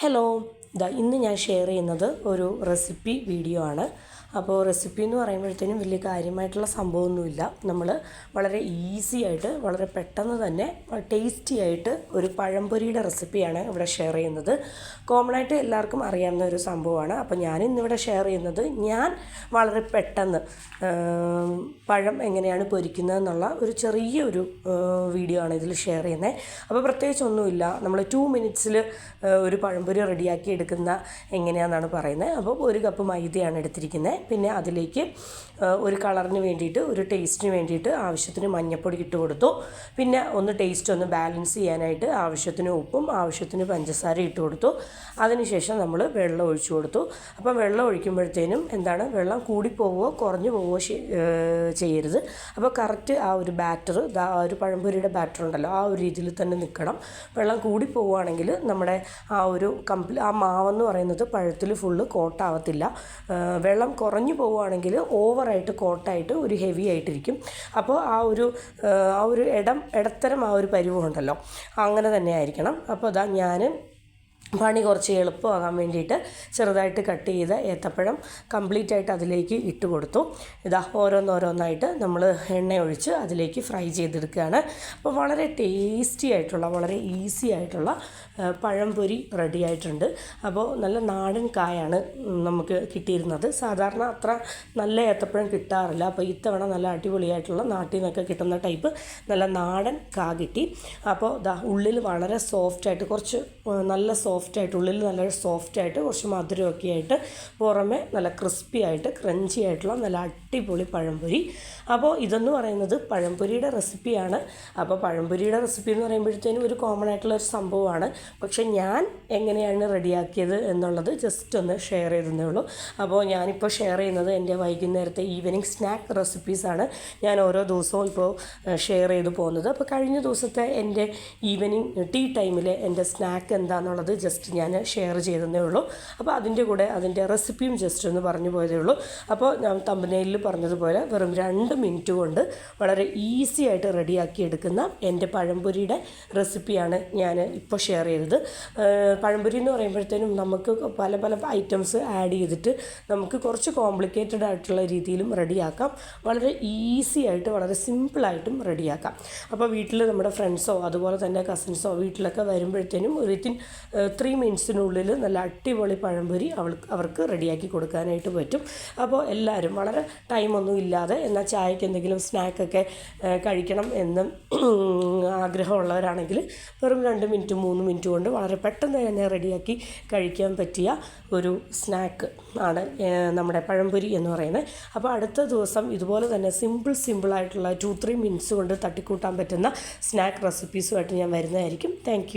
Hello. ഇതാ ഇന്ന് ഞാൻ ഷെയർ ചെയ്യുന്നത് ഒരു റെസിപ്പി വീഡിയോ ആണ്. അപ്പോൾ റെസിപ്പി എന്ന് പറയുമ്പോഴത്തേനും വലിയ കാര്യമായിട്ടുള്ള സംഭവമൊന്നുമില്ല. നമ്മൾ വളരെ ഈസി ആയിട്ട് വളരെ പെട്ടെന്ന് തന്നെ ടേസ്റ്റി ആയിട്ട് ഒരു പഴംപൊരിയുടെ റെസിപ്പിയാണ് ഇവിടെ ഷെയർ ചെയ്യുന്നത്. കോമൺ ആയിട്ട് എല്ലാവർക്കും അറിയാവുന്ന ഒരു സംഭവമാണ്. അപ്പോൾ ഞാൻ ഇന്നിവിടെ ഷെയർ ചെയ്യുന്നത് ഞാൻ വളരെ പെട്ടെന്ന് പഴം എങ്ങനെയാണ് പൊരിക്കുന്നത് എന്നുള്ള ഒരു ചെറിയൊരു വീഡിയോ ആണ് ഇതിൽ ഷെയർ ചെയ്യുന്നത്. അപ്പോൾ പ്രത്യേകിച്ച് ഒന്നുമില്ല. നമ്മൾ ടു മിനിറ്റ്സിൽ ഒരു പഴംപൊരി റെഡിയാക്കി എടുക്കുന്ന എങ്ങനെയാണെന്നാണ് പറയുന്നത്. അപ്പോൾ ഒരു കപ്പ് മൈദയാണ് എടുത്തിരിക്കുന്നത്. പിന്നെ അതിലേക്ക് ഒരു കളറിന് വേണ്ടിയിട്ട് ഒരു ടേസ്റ്റിന് വേണ്ടിയിട്ട് ആവശ്യത്തിന് മഞ്ഞൾപ്പൊടി ഇട്ട് കൊടുത്തു. പിന്നെ ഒന്ന് ടേസ്റ്റ് ഒന്ന് ബാലൻസ് ചെയ്യാനായിട്ട് ആവശ്യത്തിന് ഉപ്പും ആവശ്യത്തിന് പഞ്ചസാര ഇട്ട് കൊടുത്തു. അതിനുശേഷം നമ്മൾ വെള്ളം ഒഴിച്ചു കൊടുത്തു. അപ്പം വെള്ളം ഒഴിക്കുമ്പോഴത്തേനും എന്താണ്? വെള്ളം കൂടിപ്പോവുകയോ കുറഞ്ഞു പോവുകയോ ചെയ്യരുത്. അപ്പോൾ കറക്റ്റ് ആ ഒരു ബാറ്റർ ആ ഒരു പഴംപൊരിയുടെ ബാറ്റർ ഉണ്ടല്ലോ ആ ഒരു രീതിയിൽ തന്നെ നിൽക്കണം. വെള്ളം കൂടി പോവുകയാണെങ്കിൽ നമ്മുടെ ആ ഒരു കംപ്ലീ ആ മാവെന്ന് പറയുന്നത് പഴത്തിൽ ഫുള്ള് കോട്ടാവത്തില്ല. വെള്ളം കുറഞ്ഞു പോവുകയാണെങ്കിൽ ഓവറായിട്ട് കോട്ടായിട്ട് ഒരു ഹെവി ആയിട്ടിരിക്കും. അപ്പോൾ ആ ഒരു ആ ഒരു ഇടം ഇടത്തരം ആ ഒരു പരിവുണ്ടല്ലോ. അങ്ങനെ തന്നെ ആയിരിക്കണം. അപ്പോൾ അതാ ഞാൻ പണി കുറച്ച് എളുപ്പമാകാൻ വേണ്ടിയിട്ട് ചെറുതായിട്ട് കട്ട് ചെയ്ത ഏത്തപ്പഴം കംപ്ലീറ്റ് ആയിട്ട് അതിലേക്ക് ഇട്ട് കൊടുത്തു. ഇതാ ഓരോന്നോരോന്നായിട്ട് നമ്മൾ എണ്ണ ഒഴിച്ച് അതിലേക്ക് ഫ്രൈ ചെയ്തെടുക്കുകയാണ്. അപ്പോൾ വളരെ ടേസ്റ്റി ആയിട്ടുള്ള വളരെ ഈസി ആയിട്ടുള്ള പഴംപൊരി റെഡി ആയിട്ടുണ്ട്. അപ്പോൾ നല്ല നാടൻ കായാണ് നമുക്ക് കിട്ടിയിരുന്നത്. സാധാരണ അത്ര നല്ല ഏത്തപ്പഴം കിട്ടാറില്ല. അപ്പോൾ ഇത്തവണ നല്ല അടിപൊളിയായിട്ടുള്ള നാട്ടിൽ നിന്നൊക്കെ കിട്ടുന്ന ടൈപ്പ് നല്ല നാടൻ കാ കിട്ടി. അപ്പോൾ ഉള്ളിൽ വളരെ സോഫ്റ്റായിട്ട് കുറച്ച് ആ, നല്ല സോഫ്റ്റായിട്ട് ഉള്ളിൽ നല്ല സോഫ്റ്റ് ആയിട്ട് കുറച്ച് മധുരമൊക്കെ ആയിട്ട് പുറമെ നല്ല ക്രിസ്പി ആയിട്ട് ക്രഞ്ചി ആയിട്ടുള്ള നല്ല അടിപൊളി പഴംപൊരി. അപ്പോൾ ഇതെന്ന് പറയുന്നത് പഴംപൊരിയുടെ റെസിപ്പിയാണ്. അപ്പോൾ പഴംപൊരിയുടെ റെസിപ്പി എന്ന് പറയുമ്പോഴത്തേനും ഒരു കോമൺ ആയിട്ടുള്ള ഒരു സംഭവമാണ്. പക്ഷേ ഞാൻ എങ്ങനെയാണ് റെഡിയാക്കിയത് എന്നുള്ളത് ജസ്റ്റ് ഒന്ന് ഷെയർ ചെയ്തതേ ഉള്ളൂ. അപ്പോൾ ഞാനിപ്പോൾ ഷെയർ ചെയ്യുന്നത് എന്റെ വൈകുന്നേരത്തെ ഈവനിങ് സ്നാക്ക് റെസിപ്പീസാണ് ഞാൻ ഓരോ ദിവസവും ഇപ്പോൾ ഷെയർ ചെയ്ത് പോകുന്നത്. അപ്പോൾ കഴിഞ്ഞ ദിവസത്തെ എന്റെ ഈവനിങ് ടീ ടൈമിലെ എന്റെ സ്നാക്ക് എന്താണെന്നുള്ളത് ജസ്റ്റ് ഞാൻ ഷെയർ ചെയ്തതേ ഉള്ളൂ. അപ്പോൾ അതിന്റെ കൂടെ അതിന്റെ റെസിപ്പിയും ജസ്റ്റ് ഒന്ന് പറഞ്ഞു പോയതേ ഉള്ളൂ. അപ്പോൾ ഞാൻ തമ്പനയിൽ പറഞ്ഞതുപോലെ വെറും രണ്ട് മിനിറ്റ് കൊണ്ട് വളരെ ഈസി ആയിട്ട് റെഡിയാക്കി എടുക്കുന്ന എന്റെ പഴംപൊരിയുടെ റെസിപ്പിയാണ് ഞാൻ ഇപ്പോൾ ഷെയർ ചെയ്തത്. പഴംപൊരി എന്ന് പറയുമ്പോഴത്തേനും നമുക്ക് പല പല ഐറ്റംസ് ആഡ് ചെയ്തിട്ട് നമുക്ക് കുറച്ച് കോംപ്ലിക്കേറ്റഡ് ആയിട്ടുള്ള രീതിയിലും റെഡിയാക്കാം വളരെ ഈസി ആയിട്ട് വളരെ സിമ്പിളായിട്ടും റെഡിയാക്കാം അപ്പോൾ വീട്ടിൽ നമ്മുടെ ഫ്രണ്ട്സോ അതുപോലെ തന്നെ കസിൻസോ വീട്ടിലൊക്കെ വരുമ്പോഴത്തേനും വിത്തിൻ ത്രീ മിനിറ്റ്സിനുള്ളിൽ നല്ല അടിപൊളി പഴംപൊരി അവൾക്ക് അവർക്ക് റെഡിയാക്കി കൊടുക്കാനായിട്ട് പറ്റും. അപ്പോൾ എല്ലാവരും വളരെ ടൈമൊന്നും ഇല്ലാതെ എന്നാൽ ചായക്ക് എന്തെങ്കിലും സ്നാക്കൊക്കെ കഴിക്കണം എന്ന് ആഗ്രഹമുള്ളവരാണെങ്കിൽ വെറും രണ്ട് മിനിറ്റ് മൂന്ന് മിനിറ്റ് കൊണ്ട് വളരെ പെട്ടെന്ന് തന്നെ റെഡിയാക്കി കഴിക്കാൻ പറ്റിയ ഒരു സ്നാക്ക് ആണ് നമ്മുടെ പഴംപൊരി എന്ന് പറയുന്നത്. അപ്പോൾ അടുത്ത ദിവസം ഇതുപോലെ തന്നെ സിമ്പിൾ സിമ്പിളായിട്ടുള്ള ടു ത്രീ മിനിറ്റ്സ് കൊണ്ട് തട്ടിക്കൂട്ടാൻ പറ്റുന്ന സ്നാക്ക് റെസിപ്പീസുമായിട്ട് ഞാൻ വരുന്നതായിരിക്കും. താങ്ക്